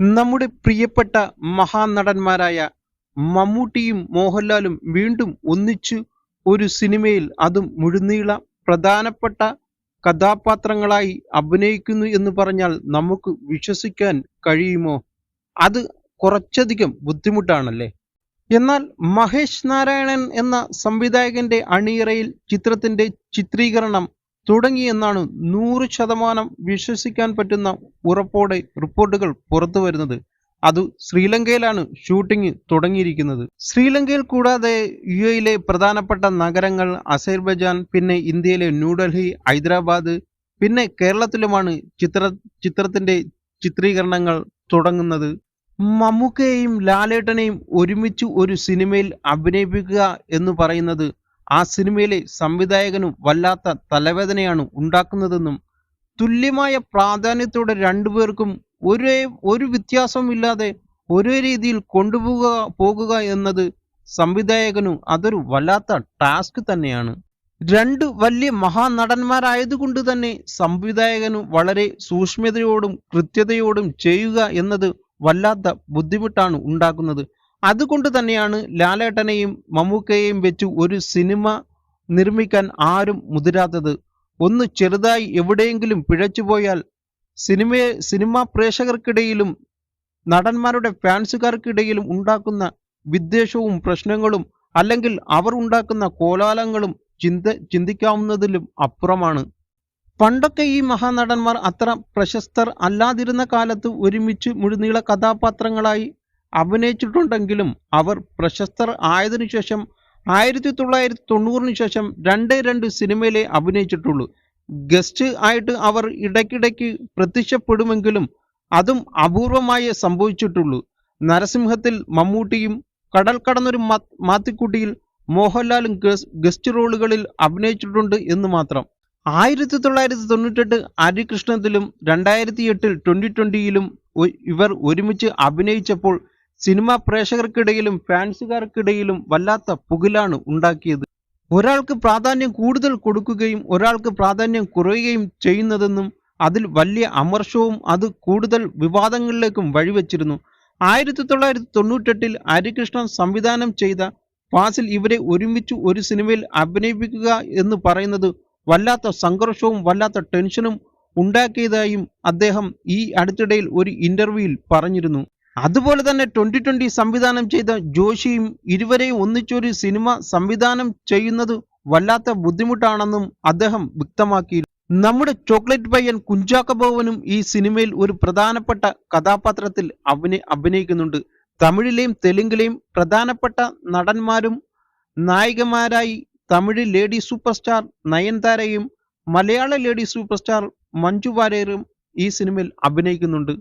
നമ്മുടെ പ്രിയപ്പെട്ട മഹാനടന്മാരായ മമ്മൂട്ടിയും മോഹൻലാലും വീണ്ടും ഒന്നിച്ചു ഒരു സിനിമയിൽ അതും മുഴുനീള പ്രധാനപ്പെട്ട കഥാപാത്രങ്ങളായി അഭിനയിക്കുന്നു എന്ന് പറഞ്ഞാൽ നമുക്ക് വിശ്വസിക്കാൻ കഴിയുമോ? അത് കുറച്ചധികം ബുദ്ധിമുട്ടാണല്ലേ? എന്നാൽ മഹേഷ് നാരായണൻ എന്ന സംവിധായകന്റെ അണിയറയിൽ ചിത്രത്തിന്റെ ചിത്രീകരണം തുടങ്ങിയെന്നാണ് നൂറ് ശതമാനം വിശ്വസിക്കാൻ പറ്റുന്ന ഉറപ്പോടെ റിപ്പോർട്ടുകൾ പുറത്തു വരുന്നത്. അത് ശ്രീലങ്കയിലാണ് ഷൂട്ടിംഗ് തുടങ്ങിയിരിക്കുന്നത്. ശ്രീലങ്കയിൽ കൂടാതെ യു എയിലെ പ്രധാനപ്പെട്ട നഗരങ്ങൾ അസർബൈജാൻ പിന്നെ ഇന്ത്യയിലെ ന്യൂഡൽഹി ഹൈദരാബാദ് പിന്നെ കേരളത്തിലുമാണ് ചിത്ര ചിത്രത്തിന്റെ ചിത്രീകരണങ്ങൾ തുടങ്ങുന്നത്. മമ്മൂക്കയെയും ലാലേട്ടനെയും ഒരുമിച്ച് ഒരു സിനിമയിൽ അഭിനയിപ്പിക്കുക എന്ന് പറയുന്നത് ആ സിനിമയിലെ സംവിധായകനും വല്ലാത്ത തലവേദനയാണ് ഉണ്ടാക്കുന്നതെന്നും തുല്യമായ പ്രാധാന്യത്തോടെ രണ്ടുപേർക്കും ഒരേ ഒരു വ്യത്യാസവും ഇല്ലാതെ ഒരേ രീതിയിൽ കൊണ്ടുപോകുക പോകുക എന്നത് സംവിധായകനും അതൊരു വല്ലാത്ത ടാസ്ക് തന്നെയാണ്. രണ്ട് വലിയ മഹാനടന്മാരായതുകൊണ്ട് തന്നെ സംവിധായകനും വളരെ സൂക്ഷ്മതയോടും കൃത്യതയോടും ചെയ്യുക എന്നത് വല്ലാത്ത ബുദ്ധിമുട്ടാണ് ഉണ്ടാക്കുന്നത്. അതുകൊണ്ട് തന്നെയാണ് ലാലേട്ടനെയും മമ്മൂക്കയെയും വെച്ച് ഒരു സിനിമ നിർമ്മിക്കാൻ ആരും മുതിരാത്തത്. ഒന്ന് ചെറുതായി എവിടെയെങ്കിലും പിഴച്ചുപോയാൽ സിനിമയെ സിനിമാ പ്രേക്ഷകർക്കിടയിലും നടന്മാരുടെ ഫാൻസുകാർക്കിടയിലും ഉണ്ടാക്കുന്ന വിദ്വേഷവും പ്രശ്നങ്ങളും അല്ലെങ്കിൽ അവർ ഉണ്ടാക്കുന്ന കോലാലങ്ങളും ചിന്ത ചിന്തിക്കാവുന്നതിലും അപ്പുറമാണ്. പണ്ടൊക്കെ ഈ മഹാനടന്മാർ അത്ര പ്രശസ്തർ അല്ലാതിരുന്ന കാലത്ത് ഒരുമിച്ച് മുഴുനീള കഥാപാത്രങ്ങളായി അഭിനയിച്ചിട്ടുണ്ടെങ്കിലും അവർ പ്രശസ്തർ ആയതിനു ശേഷം ആയിരത്തി തൊള്ളായിരത്തി തൊണ്ണൂറിന് ശേഷം രണ്ട് രണ്ട് സിനിമയിലെ അഭിനയിച്ചിട്ടുള്ളൂ. ഗസ്റ്റ് ആയിട്ട് അവർ ഇടയ്ക്കിടയ്ക്ക് പ്രത്യക്ഷപ്പെടുമെങ്കിലും അതും അപൂർവമായേ സംഭവിച്ചിട്ടുള്ളൂ. നരസിംഹത്തിൽ മമ്മൂട്ടിയും കടൽ കടന്നൊരു മാത്തിക്കുട്ടിയിൽ മോഹൻലാലും ഗസ്റ്റ് റോളുകളിൽ അഭിനയിച്ചിട്ടുണ്ട് എന്ന് മാത്രം. ആയിരത്തി തൊള്ളായിരത്തി തൊണ്ണൂറ്റെട്ട് ഹരികൃഷ്ണത്തിലും രണ്ടായിരത്തി എട്ടിൽ ട്വന്റി ട്വന്റിയിലും ഇവർ ഒരുമിച്ച് അഭിനയിച്ചപ്പോൾ സിനിമാ പ്രേക്ഷകർക്കിടയിലും ഫാൻസുകാർക്കിടയിലും വല്ലാത്ത പുകിലാണ് ഉണ്ടാക്കിയത്. ഒരാൾക്ക് പ്രാധാന്യം കൂടുതൽ കൊടുക്കുകയും ഒരാൾക്ക് പ്രാധാന്യം കുറയുകയും ചെയ്യുന്നതെന്നും അതിൽ വലിയ അമർഷവും അത് കൂടുതൽ വിവാദങ്ങളിലേക്കും വഴിവെച്ചിരുന്നു. ആയിരത്തി തൊള്ളായിരത്തി തൊണ്ണൂറ്റെട്ടിൽ ഹരികൃഷ്ണൻ സംവിധാനം ചെയ്ത ഫാസിൽ ഇവരെ ഒരുമിച്ച് ഒരു സിനിമയിൽ അഭിനയിപ്പിക്കുക എന്ന് പറയുന്നത് വല്ലാത്ത സംഘർഷവും വല്ലാത്ത ടെൻഷനും ഉണ്ടാക്കിയതായും അദ്ദേഹം ഈ അടുത്തിടയിൽ ഒരു ഇന്റർവ്യൂവിൽ പറഞ്ഞിരുന്നു. അതുപോലെ തന്നെ ട്വന്റി ട്വന്റി സംവിധാനം ചെയ്ത ജോഷിയും ഇരുവരെയും ഒന്നിച്ചൊരു സിനിമ സംവിധാനം ചെയ്യുന്നത് വല്ലാത്ത ബുദ്ധിമുട്ടാണെന്നും അദ്ദേഹം വ്യക്തമാക്കി നമ്മുടെ ചോക്ലേറ്റ് പയ്യൻ കുഞ്ചാക്കബോവനും ഈ സിനിമയിൽ ഒരു പ്രധാനപ്പെട്ട കഥാപാത്രത്തിൽ അഭിനയ അഭിനയിക്കുന്നുണ്ട്. തമിഴിലെയും തെലുങ്കിലെയും പ്രധാനപ്പെട്ട നടന്മാരും നായികമാരായി തമിഴ് ലേഡി സൂപ്പർ സ്റ്റാർ നയൻതാരയും മലയാള ലേഡി സൂപ്പർ സ്റ്റാർ മഞ്ജു വാര്യരും ഈ സിനിമയിൽ അഭിനയിക്കുന്നുണ്ട്.